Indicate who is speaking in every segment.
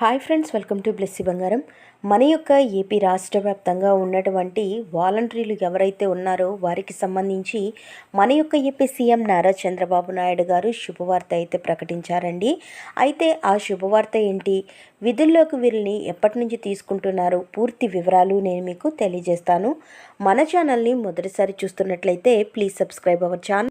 Speaker 1: Hi friends welcome to Blessy Bangaram. మన యొక్క AP రాష్ట్ర వ్యాప్తంగా ఉన్నటువంటి వాలంటీర్లు ఎవరైతే ఉన్నారో వారికి సంబంధించి మన యొక్క ఏపీ సీఎం నారా చంద్రబాబు నాయుడు గారు శుభవార్త అయితే ప్రకటించారండి. అయితే ఆ శుభవార్త ఏంటి? విధుల్లోకి వీరిని ఎప్పటి నుంచి తీసుకుంటున్నారు? పూర్తి వివరాలు నేను మీకు తెలియజేస్తాను. మన ఛానల్ని మొదటిసారి చూస్తున్నట్లయితే ప్లీజ్ సబ్స్క్రైబ్ అవర్ ఛానల్.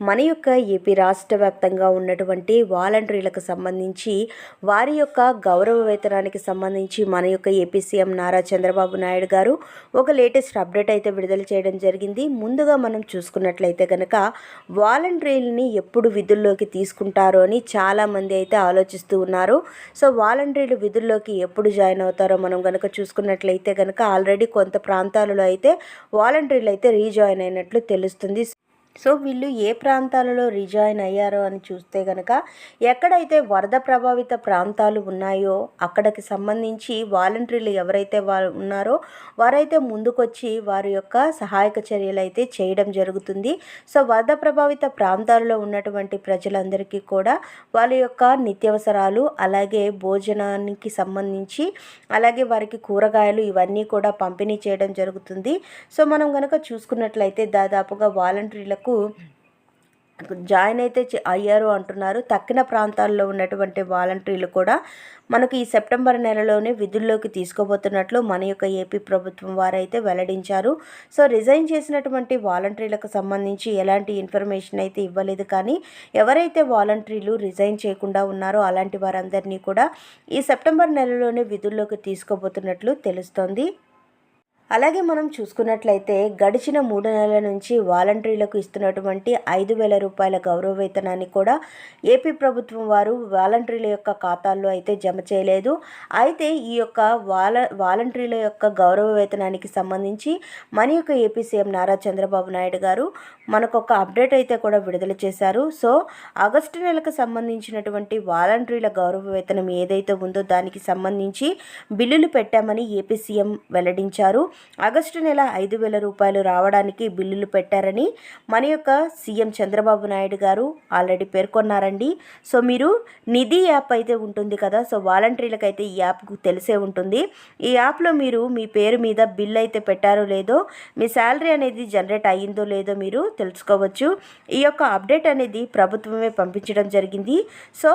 Speaker 1: మన యొక్క ఏపీ రాష్ట్ర వ్యాప్తంగా ఉన్నటువంటి వాలంటీర్లకు సంబంధించి వారి యొక్క గౌరవ వేతనానికి సంబంధించి మన యొక్క ఏపీ సీఎం నారా చంద్రబాబు నాయుడు గారు ఒక లేటెస్ట్ అప్డేట్ అయితే విడుదల చేయడం జరిగింది. ముందుగా మనం చూసుకున్నట్లయితే కనుక వాలంటీర్లని ఎప్పుడు విధుల్లోకి తీసుకుంటారో అని చాలామంది అయితే ఆలోచిస్తూ ఉన్నారు. సో వాలంటీర్లు విధుల్లోకి ఎప్పుడు జాయిన్ అవుతారో మనం కనుక చూసుకున్నట్లయితే కనుక ఆల్రెడీ కొంత ప్రాంతాలలో అయితే వాలంటీర్లు అయితే రీజాయిన్ అయినట్లు తెలుస్తుంది. సో వీళ్ళు ఏ ప్రాంతాలలో రిజాయిన్ అయ్యారో అని చూస్తే కనుక ఎక్కడైతే వరద ప్రభావిత ప్రాంతాలు ఉన్నాయో అక్కడికి సంబంధించి వాలంటీర్లు ఎవరైతే వారు ఉన్నారో వారైతే ముందుకొచ్చి వారి యొక్క సహాయక చర్యలు అయితే చేయడం జరుగుతుంది. సో వరద ప్రభావిత ప్రాంతాలలో ఉన్నటువంటి ప్రజలందరికీ కూడా వాళ్ళ యొక్క నిత్యావసరాలు అలాగే భోజనానికి సంబంధించి అలాగే వారికి కూరగాయలు ఇవన్నీ కూడా పంపిణీ చేయడం జరుగుతుంది. సో మనం కనుక చూసుకున్నట్లయితే దాదాపుగా వాలంటీర్లకు వరకు జాయిన్ అయితే అయ్యారు అంటున్నారు. తక్కిన ప్రాంతాల్లో ఉన్నటువంటి వాలంటీర్లు కూడా మనకు ఈ సెప్టెంబర్ నెలలోనే విధుల్లోకి తీసుకోబోతున్నట్లు మన యొక్క ఏపీ ప్రభుత్వం వారైతే వెల్లడించారు. సో రిజైన్ చేసినటువంటి వాలంటీర్లకు సంబంధించి ఎలాంటి ఇన్ఫర్మేషన్ అయితే ఇవ్వలేదు. కానీ ఎవరైతే వాలంటీర్లు రిజైన్ చేయకుండా ఉన్నారో అలాంటి వారందరినీ కూడా ఈ సెప్టెంబర్ నెలలోనే విధుల్లోకి తీసుకోబోతున్నట్లు తెలుస్తోంది. అలాగే మనం చూసుకున్నట్లయితే గడిచిన మూడు నెలల నుంచి వాలంటీర్లకు ఇస్తున్నటువంటి ఐదు వేల రూపాయల గౌరవ వేతనాన్ని కూడా ఏపీ ప్రభుత్వం వారు వాలంటీర్ల యొక్క ఖాతాల్లో అయితే జమ చేయలేదు. అయితే ఈ యొక్క వాల వాలంటీర్ల యొక్క గౌరవ వేతనానికి సంబంధించి మన యొక్క ఏపీ సీఎం నారా చంద్రబాబు నాయుడు గారు మనకు ఒక అప్డేట్ అయితే కూడా విడుదల చేశారు. సో ఆగస్టు నెలకు సంబంధించినటువంటి వాలంటీర్ల గౌరవ వేతనం ఏదైతే ఉందో దానికి సంబంధించి బిల్లులు పెట్టామని ఏపీ సీఎం వెల్లడించారు. ఆగస్టు నెల ఐదు వేల రూపాయలు రావడానికి బిల్లులు పెట్టారని మన యొక్క సీఎం చంద్రబాబు నాయుడు గారు ఆల్రెడీ పేర్కొన్నారండి. సో మీరు నిధి యాప్ అయితే ఉంటుంది కదా సో వాలంటీర్లకు అయితే ఈ యాప్ తెలిసే ఉంటుంది. ఈ యాప్లో మీరు మీ పేరు మీద బిల్ అయితే పెట్టారో లేదో మీ శాలరీ అనేది జనరేట్ అయ్యిందో లేదో మీరు తెలుసుకోవచ్చు. ఈ యొక్క అప్డేట్ అనేది ప్రభుత్వమే పంపించడం జరిగింది. సో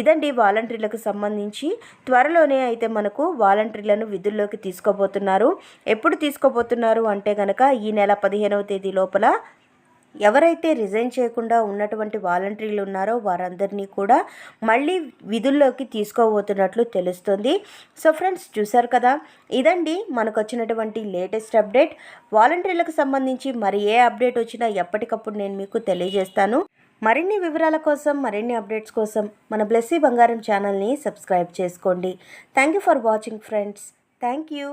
Speaker 1: ఇదండి వాలంటీర్లకు సంబంధించి త్వరలోనే అయితే మనకు వాలంటీర్లను విధుల్లోకి తీసుకోబోతున్నారు. ఎప్పుడు తీసుకోబోతున్నారు అంటే కనుక ఈ నెల పదిహేనవ తేదీ లోపల ఎవరైతే రిజైన్ చేయకుండా ఉన్నటువంటి వాలంటీర్లు ఉన్నారో వారందరినీ కూడా మళ్ళీ విధుల్లోకి తీసుకోబోతున్నట్లు తెలుస్తుంది. సో ఫ్రెండ్స్ చూసారు కదా? ఇదండి మనకు వచ్చినటువంటి లేటెస్ట్ అప్డేట్. వాలంటీర్లకు సంబంధించి మరి ఏ అప్డేట్ వచ్చినా ఎప్పటికప్పుడు నేను మీకు తెలియజేస్తాను. మరిన్ని వివరాల కోసం మరిన్ని అప్డేట్స్ కోసం మన బ్లెస్సీ బంగారం ఛానల్ని సబ్స్క్రైబ్ చేసుకోండి. Thank you for watching friends. Thank you